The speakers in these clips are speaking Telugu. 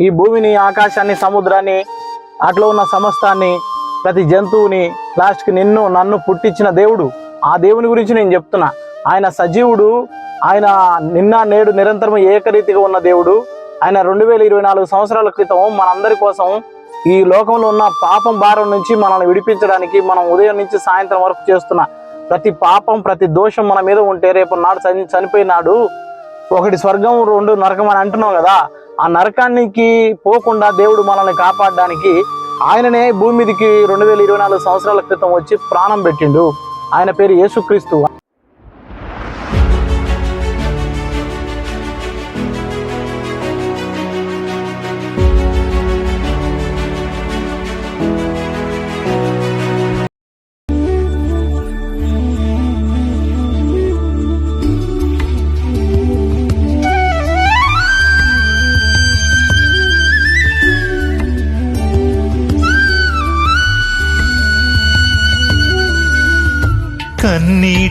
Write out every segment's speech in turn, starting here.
ఈ భూమిని ఆకాశాన్ని సముద్రాన్ని అట్లా ఉన్న సమస్తాన్ని ప్రతి జంతువుని లాస్ట్కి నిన్ను నన్ను పుట్టించిన దేవుడు. ఆ దేవుని గురించి నేను చెప్తున్నా. ఆయన సజీవుడు ఆయన నిన్న నేడు నిరంతరం ఏకరీతిగా ఉన్న దేవుడు. ఆయన రెండు వేల ఇరవై నాలుగు సంవత్సరాల క్రితం మనందరి కోసం ఈ లోకంలో ఉన్న పాపం భారం నుంచి మనల్ని విడిపించడానికి మనం ఉదయం నుంచి సాయంత్రం వరకు చేస్తున్న ప్రతి పాపం ప్రతి దోషం మన మీద ఉంటే రేపు నాడు చని చనిపోయినాడు. ఒకటి స్వర్గం రెండు నరకం అని అంటున్నాం కదా. ఆ నరకానికి పోకుండా దేవుడు మనల్ని కాపాడడానికి ఆయననే భూమి మీదకి రెండు వేల ఇరవై నాలుగు సంవత్సరాల క్రితం వచ్చి ప్రాణం పెట్టిండు. ఆయన పేరు యేసుక్రీస్తు.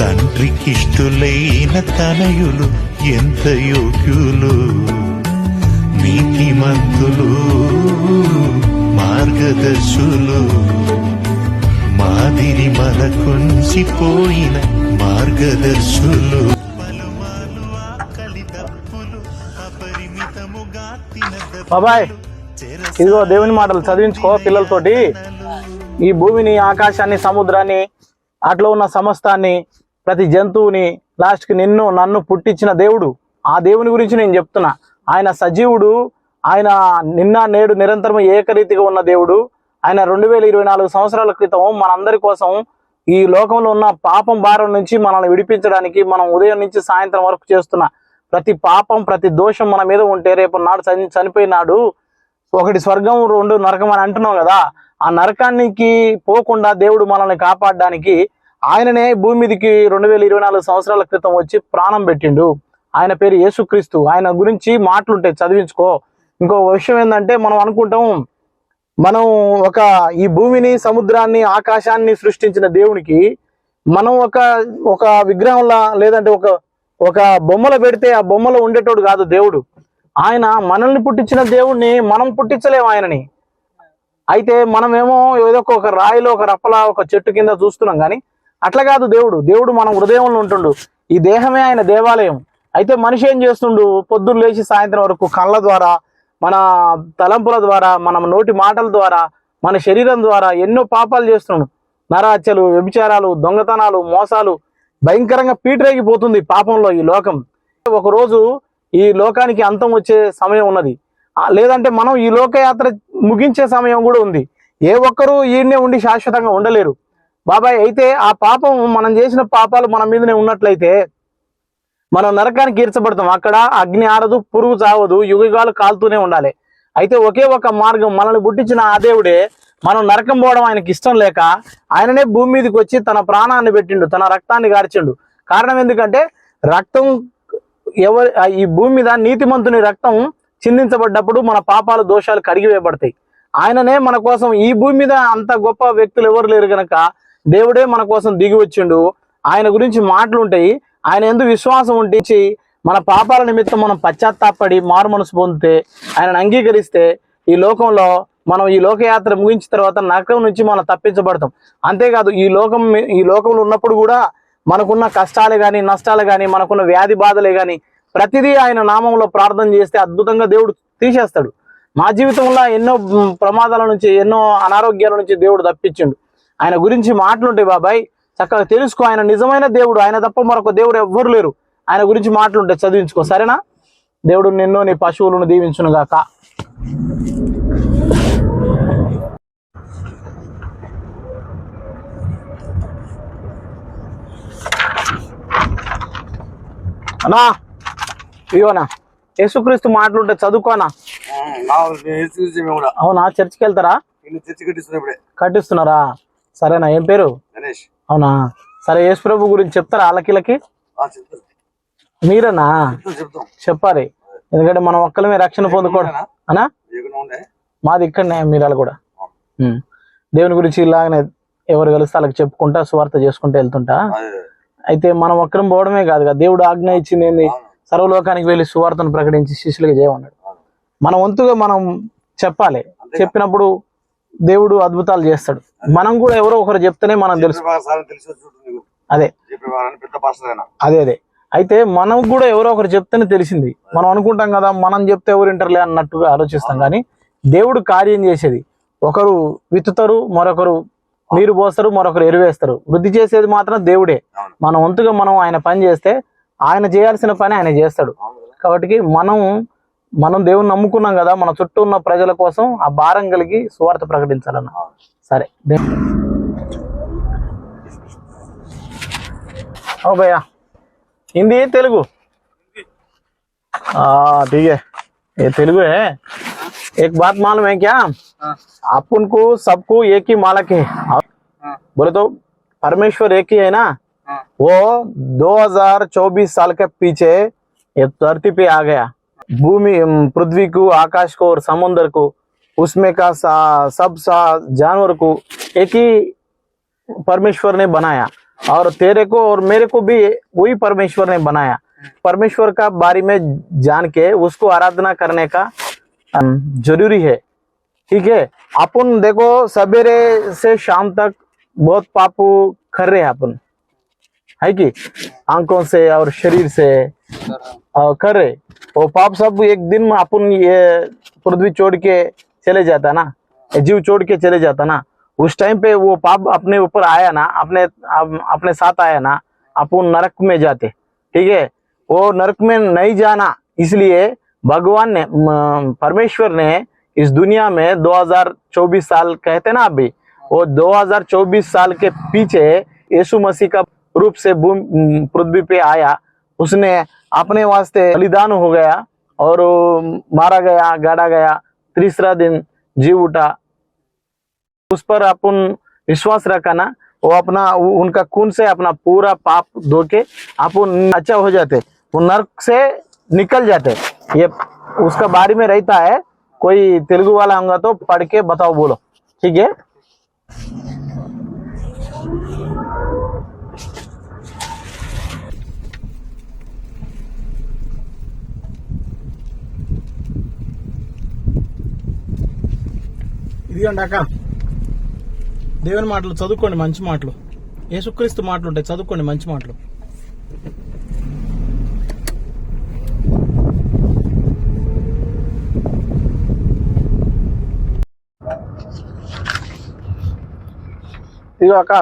తండ్రికిష్టులైన తనయులు ఎంత యోగ్యులు. నీతిమంతులు మార్గదర్శులు. మాదిరి మనకుంచిపోయిన మార్గదర్శులు. బాబాయ్ ఇదిగో దేవుని మాటలు చదివించుకో పిల్లలతోటి. ఈ భూమిని ఆకాశాన్ని సముద్రాన్ని అట్లా ఉన్న సమస్తాన్ని ప్రతి జంతువుని లాస్ట్కి నిన్ను నన్ను పుట్టించిన దేవుడు. ఆ దేవుని గురించి నేను చెప్తున్నా. ఆయన సజీవుడు ఆయన నిన్న నేడు నిరంతరం ఏకరీతిగా ఉన్న దేవుడు. ఆయన రెండు వేల ఇరవై నాలుగు సంవత్సరాల క్రితం మనందరి కోసం ఈ లోకంలో ఉన్న పాపం భారం నుంచి మనల్ని విడిపించడానికి మనం ఉదయం నుంచి సాయంత్రం వరకు చేస్తున్న ప్రతి పాపం ప్రతి దోషం మన మీద ఉంటే రేపు నాడు చని చనిపోయినాడు ఒకటి స్వర్గం రెండు నరకం అని అంటున్నాం కదా. ఆ నరకానికి పోకుండా దేవుడు మనల్ని కాపాడడానికి ఆయననే భూమి మీదకి రెండు వేల ఇరవై నాలుగు సంవత్సరాల క్రితం వచ్చి ప్రాణం పెట్టిండు. ఆయన పేరు యేసుక్రీస్తు. ఆయన గురించి మాటలుంటాయి చదివించుకో. ఇంకో విషయం ఏంటంటే మనం అనుకుంటాం మనం ఒక ఈ భూమిని సముద్రాన్ని ఆకాశాన్ని సృష్టించిన దేవునికి మనం ఒక ఒక విగ్రహంలా లేదంటే ఒక ఒక బొమ్మలో పెడితే ఆ బొమ్మలో ఉండేటోడు కాదు దేవుడు. ఆయన మనల్ని పుట్టించిన దేవుణ్ణి మనం పుట్టించలేము ఆయనని. అయితే మనమేమో ఏదో ఒక రాయిలో ఒక రప్పలా ఒక చెట్టు కింద చూస్తున్నాం కానీ అట్లా కాదు దేవుడు. దేవుడు మన హృదయంలో ఉంటుండు. ఈ దేహమే ఆయన దేవాలయం. అయితే మనిషి ఏం చేస్తుండు? పొద్దున్న లేచి సాయంత్రం వరకు కళ్ళ ద్వారా మన తలంపుల ద్వారా మన నోటి మాటల ద్వారా మన శరీరం ద్వారా ఎన్నో పాపాలు చేస్తున్నాడు నరహత్యలు వ్యభిచారాలు దొంగతనాలు మోసాలు భయంకరంగా పీటరేగిపోతుంది పాపంలో ఈ లోకం. ఒకరోజు ఈ లోకానికి అంతం వచ్చే సమయం ఉన్నది. లేదంటే మనం ఈ లోకయాత్ర ముగించే సమయం కూడా ఉంది. ఏ ఒక్కరూ ఈయన్నే ఉండి శాశ్వతంగా ఉండలేరు. బాబాయ్ అయితే ఆ పాపం మనం చేసిన పాపాలు మన మీదనే ఉన్నట్లయితే మనం నరకానికి ఈర్చబడతాం అక్కడ అగ్ని ఆరదు పురుగు చావదు యుగగాలు కాలుతూనే ఉండాలి. అయితే ఒకే ఒక మార్గం మనల్ని పుట్టించిన ఆ దేవుడే మనం నరకం పోవడం ఆయనకి ఇష్టం లేక ఆయననే భూమి మీదకి వచ్చి తన ప్రాణాన్ని పెట్టిండు తన రక్తాన్ని గార్చిండు. కారణం ఎందుకంటే రక్తం ఎవరి ఈ భూమి మీద నీతిమంతుని రక్తం చిందించబడ్డప్పుడు మన పాపాలు దోషాలు కడిగివేయబడతాయి ఆయననే మన కోసం ఈ భూమి మీద అంత గొప్ప వ్యక్తులు ఎవరు లేరు గనక దేవుడే మన కోసం దిగి వచ్చిండు. ఆయన గురించి మాటలు ఉంటాయి. ఆయన ఎందుకు విశ్వాసం ఉంటే మన పాపాల నిమిత్తం మనం పశ్చాత్తాపడి మారు మనసు పొందితే ఆయనను అంగీకరిస్తే ఈ లోకంలో మనం ఈ లోకయాత్ర ముగించిన తర్వాత నరకం నుంచి మనం తప్పించబడతాం. అంతేకాదు ఈ లోకం ఈ లోకంలో ఉన్నప్పుడు కూడా మనకున్న కష్టాలు కానీ నష్టాలు కానీ మనకున్న వ్యాధి బాధలే కానీ ప్రతిదీ ఆయన నామంలో ప్రార్థన చేస్తే అద్భుతంగా దేవుడు తీసేస్తాడు. మా జీవితంలో ఎన్నో ప్రమాదాల నుంచి ఎన్నో అనారోగ్యాల నుంచి దేవుడు తప్పించిండు. ఆయన గురించి మాటలుంటాయి బాబాయ్. చక్కగా తెలుసుకో ఆయన నిజమైన దేవుడు ఆయన తప్ప మరొక దేవుడు ఎవ్వరు లేరు. ఆయన గురించి మాటలుంటాయి చదివించుకో సరేనా? దేవుడు నిన్ను నీ పశువులను దీవించును గాక. అన్నా ఇవోనా యేసుక్రీస్తు మాటలుంటే చదువుకోనా అవునా? చర్చికి వెళ్తారా కట్టిస్తున్నారా? సరేనా ఏం పేరు? అవునా? సరే యేసు ప్రభు గురించి చెప్తారా వాళ్ళకిలకి ఆ, చెప్తాం. మీరేనా? చెప్తాం చెప్తాం. చెప్పాలి. ఎందుకంటే మనం ఒక్కలమే రక్షణ పొందుకోవడం అనా? మాది ఇక్కడనే మీరాలు కూడా. దేవుని గురించి ఇలాగనే ఎవరు కలిస్తే వాళ్ళకి చెప్పుకుంటా సువార్త చేసుకుంటూ వెళ్తుంటా. అయితే మనం ఒక్కరం పోవడమే కాదు కదా. దేవుడు ఆజ్ఞ ఇచ్చింది ఏంది సర్వలోకానికి వెళ్ళి సువార్తను ప్రకటించి శిష్యులుగా చేయమన్నాడు. మన వంతుగా మనం చెప్పాలి. చెప్పినప్పుడు దేవుడు అద్భుతాలు చేస్తాడు. మనం కూడా ఎవరో ఒకరు చెప్తేనే మనం తెలుసు. అదే. అదే అదే. అయితే మనకు కూడా ఎవరో ఒకరు చెప్తేనే తెలిసింది. మనం అనుకుంటాం కదా మనం చెప్తే ఎవరు వింటారులే అన్నట్టుగా ఆలోచిస్తాం కానీ దేవుడు కార్యం చేసేది. ఒకరు విత్తుతారు మరొకరు నీరు పోస్తారు మరొకరు ఎరువేస్తారు వృద్ధి చేసేది మాత్రం దేవుడే. మన వంతుగా మనం ఆయన పని చేస్తే ఆయన చేయాల్సిన పని ఆయన చేస్తాడు? కాబట్టి మనం మనం దేవుని నమ్ముకున్నాం కదా మన చుట్టూ ఉన్న ప్రజల కోసం ఆ భారం కలిగి సువార్త ప్రకటించాలన్న సరే దే- ओ भैया हिंदी तेलुगु हाँ ठीक है ये तेलुगु है एक बात मालूम है क्या अपन को सबको एक ही मालक है बोले तो परमेश्वर एक ही है ना वो 2024 साल के पीछे ये धरती पे आ गया भूमि पृथ्वी को आकाश को और समुद्र को उसमें का सा, सब सा जानवर को एक ही परमेश्वर ने बनाया। और तेरे को और मेरे को भी वही परमेश्वर ने बनाया। परमेश्वर का बारे में जान के उसको आराधना करने का ज़रूरी है। ठीक है? अपन देखो सवेरे से शाम तक बहुत पाप कर रहे हैं अपन। है कि? आँखों से और शरीर से और कर रहे। वो पाप सब एक दिन अपन ये पृथ्वी छोड़ के चले जाता ना जीव छोड़ के चले जाता ना, उस टाइम पे वो पाप अपने ऊपर आया ना, अपने, अप- अपने साथ आया ना, अपन नरक में जाते, ठीक है? वो नरक में नहीं जाना, इसलिए भगवान ने परमेश्वर ने इस दुनिया में 2024 साल कहते ना अभी, वो 2024 साल के पीछे यीशु मसीह का रूप से पृथ्वी पे आया, उसने अपने वास्ते बलिदान हो गया और मारा गया, गाड़ा गया, तीसरा दिन जी उठा। उस पर अपन विश्वास रखा ना, वो अपना उनका खून से अपना पूरा पाप धो के अपन अच्छा हो जाते, वो नर्क से निकल जाते। ये उसका बारे में रहता है, कोई तेलुगु वाला होगा तो पढ़ के बताओ बोलो। ठीक है? ఇదిగోండి అక్క. దేవుని మాటలు చదువుకోండి మంచి మాటలు. యేసుక్రీస్తు మాటలు ఉంటాయి చదువుకోండి మంచి మాటలు. ఇదిగో అక్క.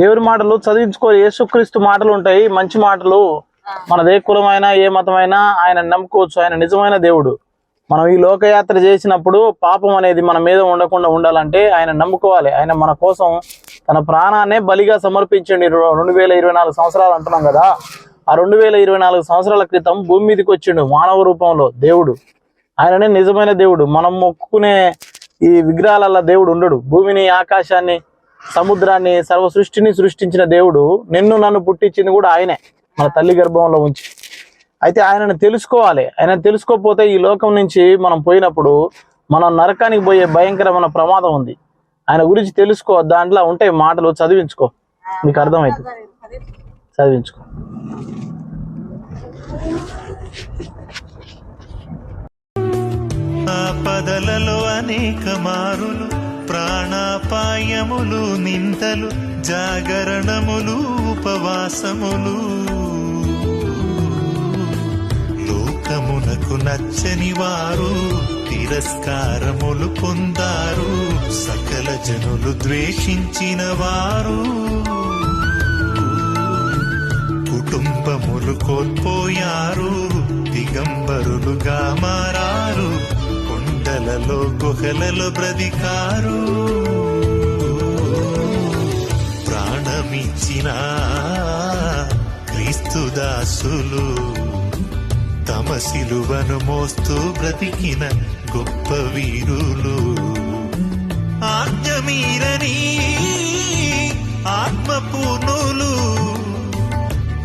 దేవుని మాటలు చదివించుకో యేసుక్రీస్తు మాటలు ఉంటాయి మంచి మాటలు. మనదే కులమైనా ఏ మతమైనా ఆయన నమ్ముకోవచ్చు ఆయన నిజమైన దేవుడు. మనం ఈ లోకయాత్ర చేసినప్పుడు పాపం అనేది మన మీద ఉండకుండా ఉండాలంటే ఆయన నమ్ముకోవాలి. ఆయన మన కోసం తన ప్రాణాన్నే బలిగా సమర్పించండి. రెండు వేల ఇరవై నాలుగు సంవత్సరాలు అంటున్నాం కదా. ఆ రెండు వేల ఇరవై నాలుగు సంవత్సరాల క్రితం భూమి మీదకి వచ్చిండు మానవ రూపంలో దేవుడు. ఆయననే నిజమైన దేవుడు. మనం మొక్కుకునే ఈ విగ్రహాల దేవుడు ఉండడు. భూమిని ఆకాశాన్ని సముద్రాన్ని సర్వ సృష్టిని సృష్టించిన దేవుడు నిన్ను నన్ను పుట్టించింది కూడా ఆయనే. మన తల్లి గర్భంలో ఉంచి. అయితే ఆయనను తెలుసుకోవాలి. ఆయన తెలుసుకోకపోతే ఈ లోకం నుంచి మనం పోయినప్పుడు మనం నరకానికి పోయే భయంకరమైన ప్రమాదం ఉంది. ఆయన గురించి తెలుసుకో దాంట్లో ఉంటాయి మాటలు చదివించుకో. నీకు అర్థమవుతుంది చదివించుకో. పదలలో అనేక మారులు ప్రాణాపాయములు నిందలు జాగరణములు ఉపవాసములు. లోకమునకు నచ్చని వారు తిరస్కారములు పొందారు. సకల జనులు ద్వేషించిన వారు కుటుంబములు కోల్పోయారు. దిగంబరులుగా మారారు. కొండలలో గుహలలో బ్రతికారు. ప్రాణమిచ్చిన క్రీస్తుదాసులు దాసులు సిలువను మోస్తూ బ్రతికిన గొప్ప వీరులు. ఆజ్ఞమీరని ఆత్మపూర్ణులు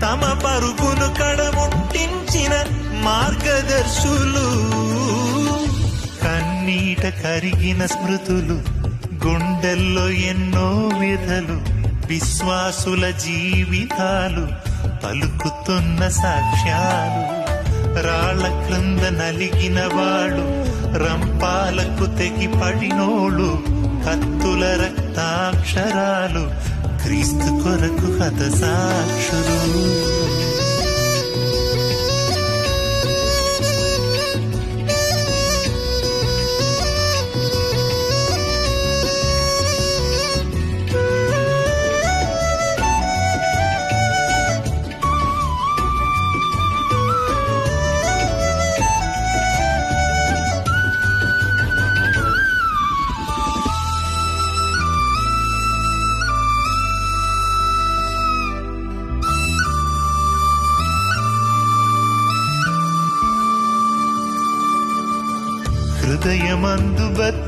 తమ పరుగును కడముట్టించిన మార్గదర్శులు. కన్నీట కరిగిన స్మృతులు గుండెల్లో ఎన్నో వ్యధలు విశ్వాసుల జీవితాలు పలుకుతున్న సాక్ష్యాలు. రాళ్ళ క్రింద నలిగిన వాళ్ళు రంపాలకు తెగి పడినోళ్ళు కత్తుల రక్తాక్షరాలు క్రీస్తు కొరకు హత సాక్షులు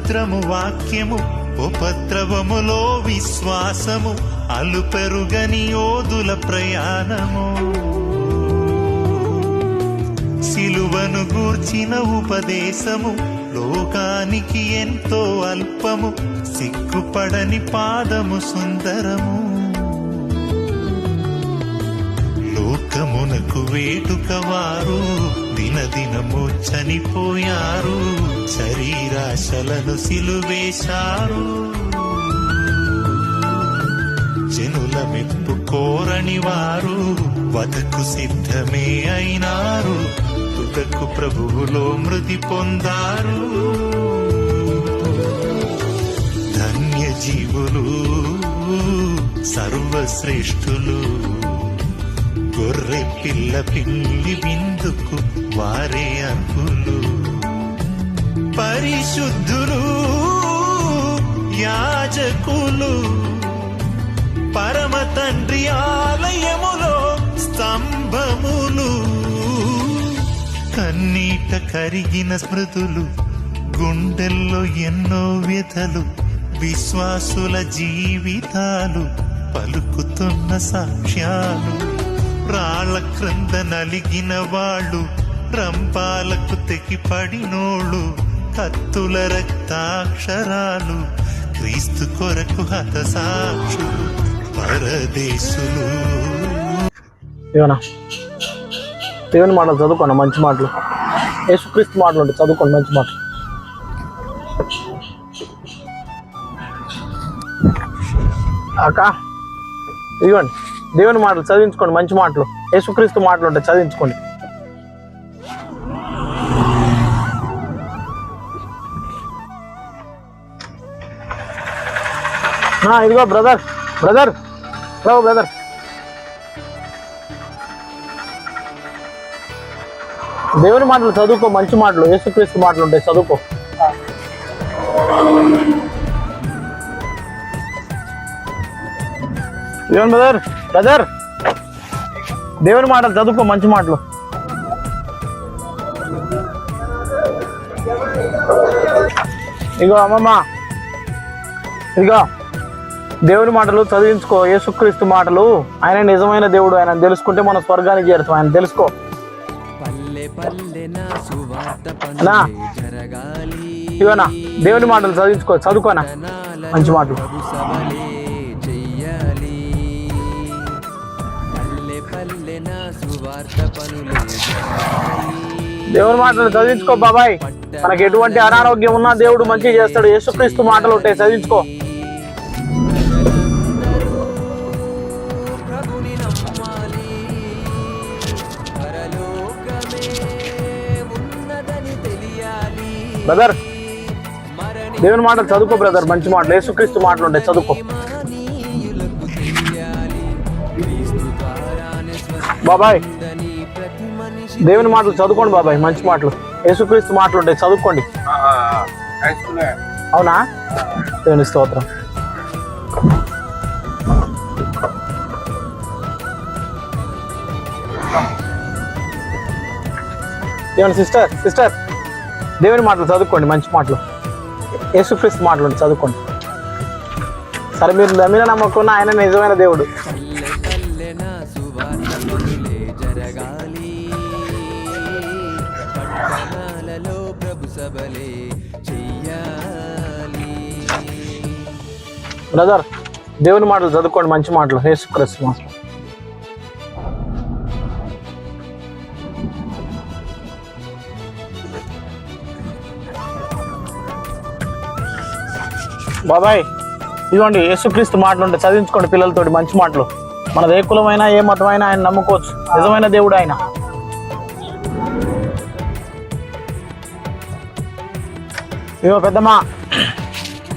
పవిత్రము వాక్యము ఉపద్రవములో విశ్వాసము అలుపెరుగని యోధుల ప్రయాణము. సిలువను గూర్చిన ఉపదేశము లోకానికి ఎంతో అల్పము సిగ్గుపడని పాదము సుందరము. లోకమునకు వేటుక వారు దినదినము చనిపోయారు శరీరాశలను సిలువేశారు. జనుల మెప్పు కోరని వారు వదకు సిద్ధమే అయినారు. తుదకు ప్రభువులో మృతి పొందారు. ధన్య జీవులు సర్వశ్రేష్ఠులు. గొర్రె పిల్ల పిల్లి విందుకు వారే అర్హులు. పరిశుద్ధులు యాజకులు పరమ తండ్రి ఆలయములో స్తంభములు. కన్నీట కరిగిన స్మృతులు గుండెల్లో ఎన్నో వ్యథలు విశ్వాసుల జీవితాలు పలుకుతున్న సాక్ష్యాలు. రాళ్ళ క్రంద నలిగిన వాళ్ళు రంపాలకు తెగిపడినోళ్ళు కత్తుల రక్తాక్షరాలు క్రీస్తు కొరకు హత సాక్షులు పరదేశులు దేవుని మాటలు చదువుకోండి మంచి మాటలు. యేసుక్రీస్తు మాటలు ఉంటాయి చదువుకోండి మంచి మాటలు. అక్క ఇదిగోండి. దేవుని మాటలు చదివించుకోండి మంచి మాటలు. యేసుక్రీస్తు మాటలు ఉంటాయి చదివించుకోండి. ఆ, ఇదిగో బ్రదర్ బ్రదర్ రావు బ్రదర్. దేవుని మాటలు చదువుకో మంచి మాటలు యేసుక్రీస్తు మాటలు ఉంటాయి చదువుకో. దేవుని బ్రదర్? బ్రదర్! దేవుని మాటలు చదువుకో మంచి మాటలు. ఇగో అమ్మమ్మ. ఇదిగో దేవుని మాటలు చదివించుకో యేసుక్రీస్తు మాటలు. ఆయన నిజమైన దేవుడు ఆయన తెలుసుకుంటే మన స్వర్గానికి చేరుతాం ఆయన తెలుసుకో. నా ఇవనా దేవుని మాటలు చదివించుకో చదువుకోనా మంచి మాటలు. దేవుని మాటలు చదివించుకో బాబాయ్. మనకి ఎటువంటి అనారోగ్యం ఉన్నా దేవుడు మంచి చేస్తాడు. యేసుక్రీస్తు మాటలు ఉంటాయి చదివించుకో. బ్రదర్ దేవుని మాటలు చదువుకో బ్రదర్ మంచి మాటలు. యేసుక్రీస్తు మాటలు ఉంటాయి చదువుకో. బాబాయ్ దేవుని మాటలు చదువుకోండి బాబాయ్ మంచి మాటలు. యేసుక్రీస్తు మాటలు ఉంటాయి చదువుకోండి. అవునా? దేవుని స్తోత్రం. ఏమన్నా సిస్టర్ సిస్టర్? దేవుని మాటలు చదువుకోండి మంచి మాటలు. యేసుక్రీస్తు మాటలు చదువుకోండి. సరే మీరు నమ్మిన నమ్మకున్న ఆయన నిజమైన దేవుడు. సబలే చెయ్యాలి. బ్రదర్ దేవుని మాటలు చదువుకోండి మంచి మాటలు. యేసుక్రీస్తు మాటలు బాబాయ్ ఇదిగోండి యేసుక్రీస్తు మాటలు ఉంటే చదివించుకోండి పిల్లలతోటి మంచి మాటలు. మనది ఏ కులమైనా ఏ మతమైనా ఆయన నమ్ముకోవచ్చు. నిజమైన దేవుడు ఆయన. ఇగో పెద్దమ్మా.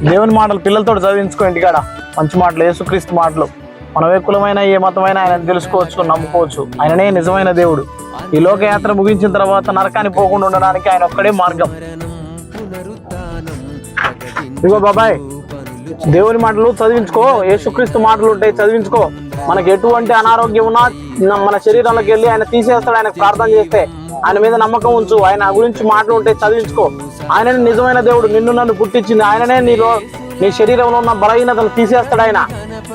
దేవుని మాటలు పిల్లలతో చదివించుకో ఇంటికాడ. మంచి మాటలు యేసుక్రీస్తు మాటలు. మనం ఏ కులమైన ఏ మతమైనా ఆయన తెలుసుకోవచ్చు నమ్ముకోవచ్చు. ఆయననే నిజమైన దేవుడు. ఈ లోకయాత్ర ముగించిన తర్వాత నరకాన్ని పోకుండా ఉండడానికి ఆయన ఒక్కడే మార్గం. ఇగో బాబాయ్. దేవుని మాటలు చదివించుకో యేసుక్రీస్తు మాటలు ఉంటాయి చదివించుకో. మనకి ఎటువంటి అనారోగ్యం ఉన్నా మన శరీరంలోకి వెళ్ళి ఆయన తీసేస్తాడు ఆయనకు ప్రార్థన చేస్తే. ఆయన మీద నమ్మకం ఉంచు ఆయన గురించి మాటలు ఉంటే చదివించుకో. ఆయననే నిజమైన దేవుడు నిన్ను నన్ను పుట్టించింది ఆయననే నీలో నీ శరీరంలో ఉన్న బలహీనతలు తీసేస్తాడు ఆయన.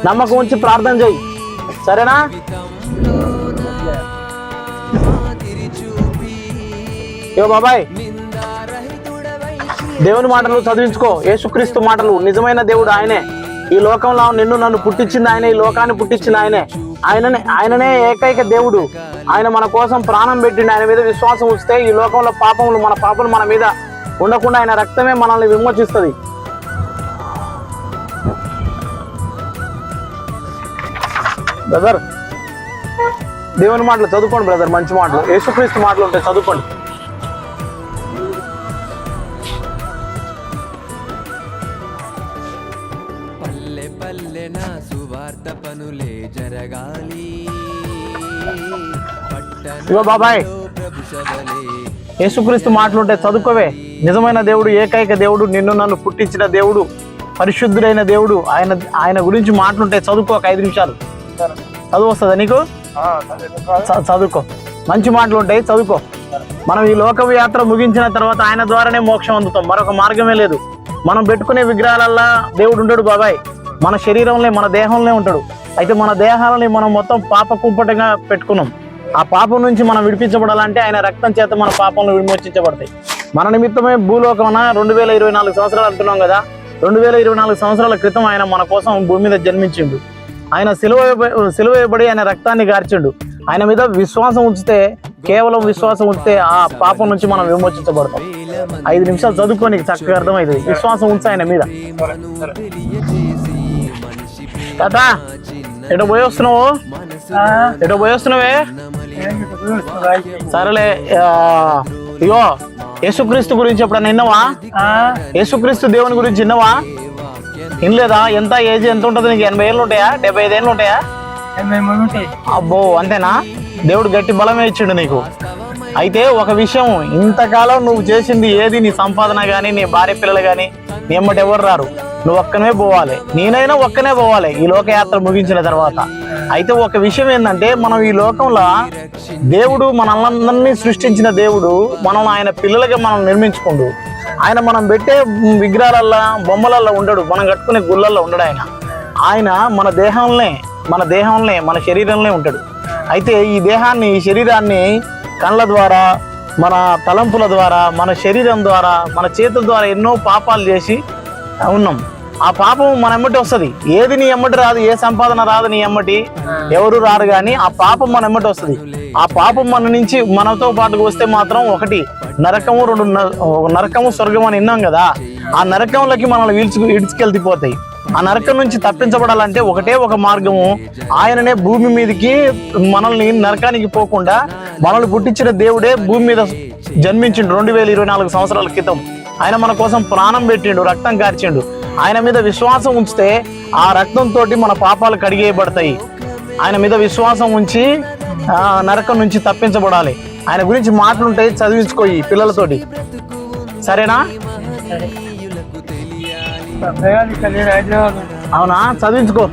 నమ్మకం ఉంచి ప్రార్థన చేయి. సరేనా? మాదిరి బాబాయ్. దేవుని మాటలు చదివించుకో. యేసుక్రీస్తు మాటలు. నిజమైన దేవుడు ఆయనే. ఈ లోకంలో నిన్ను నన్ను పుట్టించింది ఆయనే. ఈ లోకాన్ని పుట్టించింది ఆయనే. ఆయననే ఆయననే ఏకైక దేవుడు. ఆయన మన కోసం ప్రాణం పెట్టిండు. ఆయన మీద విశ్వాసం వస్తే ఈ లోకంలో పాపములు మన పాపలు మన మీద ఉండకుండా ఆయన రక్తమే మనల్ని విమోచిస్తుంది. బ్రదర్ దేవుని మాటలు చదువుకోండి బ్రదర్ మంచి మాటలు. యేసుక్రీస్తు మాటలు ఉంటాయి చదువుకోండి. పల్లె పల్లె నా సువార్త పనులే జరగాలి. బాబాయ్ యేసుక్రీస్తు మాటలుంటే చదువుకోవే. నిజమైన దేవుడు ఏకైక దేవుడు నిన్ను నన్ను పుట్టించిన దేవుడు పరిశుద్ధుడైన దేవుడు ఆయన ఆయన గురించి మాటలుంటే చదువుకో ఒక ఐదు నిమిషాలు. చదువు వస్తుందా నీకు? చదువుకో. మంచి మాటలు ఉంటాయి చదువుకో. మనం ఈ లోక యాత్ర ముగించిన తర్వాత ఆయన ద్వారానే మోక్షం అందుతాం. మరొక మార్గమే లేదు. మనం పెట్టుకునే విగ్రహాలల్లా దేవుడు ఉండడు బాబాయ్. మన శరీరంలో మన దేహంలో ఉంటాడు. అయితే మన దేహాలని మనం మొత్తం పాప కుంపటంగా పెట్టుకున్నాం. ఆ పాపం నుంచి మనం విడిపించబడాలంటే ఆయన రక్తం చేత మన పాపంలో విమోచించబడతాయి. మన నిమిత్తమే భూలోకమున రెండు వేల ఇరవై నాలుగు సంవత్సరాలు అంటున్నాం కదా. రెండు వేల ఇరవై నాలుగు సంవత్సరాల క్రితం ఆయన మన కోసం భూమి మీద జన్మించిండు. ఆయన సిలువ సిలువేయబడి ఆయన రక్తాన్ని గార్చిండు. ఆయన మీద విశ్వాసం ఉంచితే కేవలం విశ్వాసం ఉంచితే ఆ పాపం నుంచి మనం విమోచించబడతాం. ఐదు నిమిషాలు చదువుకొని చక్కగా అర్థమైంది విశ్వాసం ఉంచు ఆయన మీద. తాత ఎటో పోయి వస్తున్నావు ఎటో పోయి వస్తున్నావే సరేలే ఇగో యేసుక్రీస్తు గురించి ఎప్పుడన్నా విన్నావా? యేసుక్రీస్తు దేవుని గురించి విన్నావా? వినలేదా? ఎంత ఏజ్ ఎంత ఉంటుంది నీకు? ఎనభై ఏళ్ళు ఉంటాయా? డెబ్బై ఐదు ఏళ్ళు ఉంటాయా? అబ్బో అంతేనా? దేవుడు గట్టి బలమే ఇచ్చిండు నీకు. అయితే ఒక విషయం ఇంతకాలం నువ్వు చేసింది ఏది? నీ సంపాదన కానీ నీ భార్య పిల్లలు కానీ నీ ఎవరు రారు? నువ్వు ఒక్కనే పోవాలి. నేనైనా ఒక్కనే పోవాలి ఈ లోకయాత్ర ముగించిన తర్వాత. అయితే ఒక విషయం ఏంటంటే మనం ఈ లోకంలో దేవుడు మనల్ని సృష్టించిన దేవుడు మనం ఆయన పిల్లలకి మనం నిర్మించుకుండు. ఆయన మనం పెట్టే విగ్రహాలల్లో బొమ్మలల్లో ఉండడు. మనం కట్టుకునే గుళ్ళల్లో ఉండడు ఆయన. ఆయన మన దేహంలోనే మన దేహంలోనే మన శరీరంలో ఉంటాడు. అయితే ఈ దేహాన్ని ఈ శరీరాన్ని కళ్ళ ద్వారా మన తలంపుల ద్వారా మన శరీరం ద్వారా మన చేతుల ద్వారా ఎన్నో పాపాలు చేసి ఉన్నాం. ఆ పాపం మన ఎమ్మటి వస్తుంది. ఏది నీ ఎమ్మటి రాదు ఏ సంపాదన రాదు నీ ఎమ్మటి. ఎవరు రారు కానీ ఆ పాపం మన ఎమ్మటి వస్తుంది. ఆ పాపం మన నుంచి మనతో పాటుకు వస్తే మాత్రం ఒకటి నరకము రెండు నరకము స్వర్గం అని విన్నాం కదా ఆ నరకంలోకి మనల్ని వీల్చు ఇడ్చుకెళ్తిపోతాయి ఆ నరకం నుంచి తప్పించబడాలంటే ఒకటే ఒక మార్గము. ఆయననే భూమి మీదకి మనల్ని నరకానికి పోకుండా మనల్ని పుట్టించిన దేవుడే భూమి మీద జన్మించిండు. రెండు వేల ఇరవై నాలుగు సంవత్సరాల క్రితం. ఆయన మన కోసం ప్రాణం పెట్టిండు రక్తం కార్చిండు. ఆయన మీద విశ్వాసం ఉంచితే ఆ రక్తంతో మన పాపాలు కడిగేయబడతాయి. ఆయన మీద విశ్వాసం ఉంచి ఆ, నరకం నుంచి తప్పించబడాలి. ఆయన గురించి మాటలుంటాయి చదివించుకో ఈ పిల్లలతోటి. సరేనా? అవునా? చదివించుకో.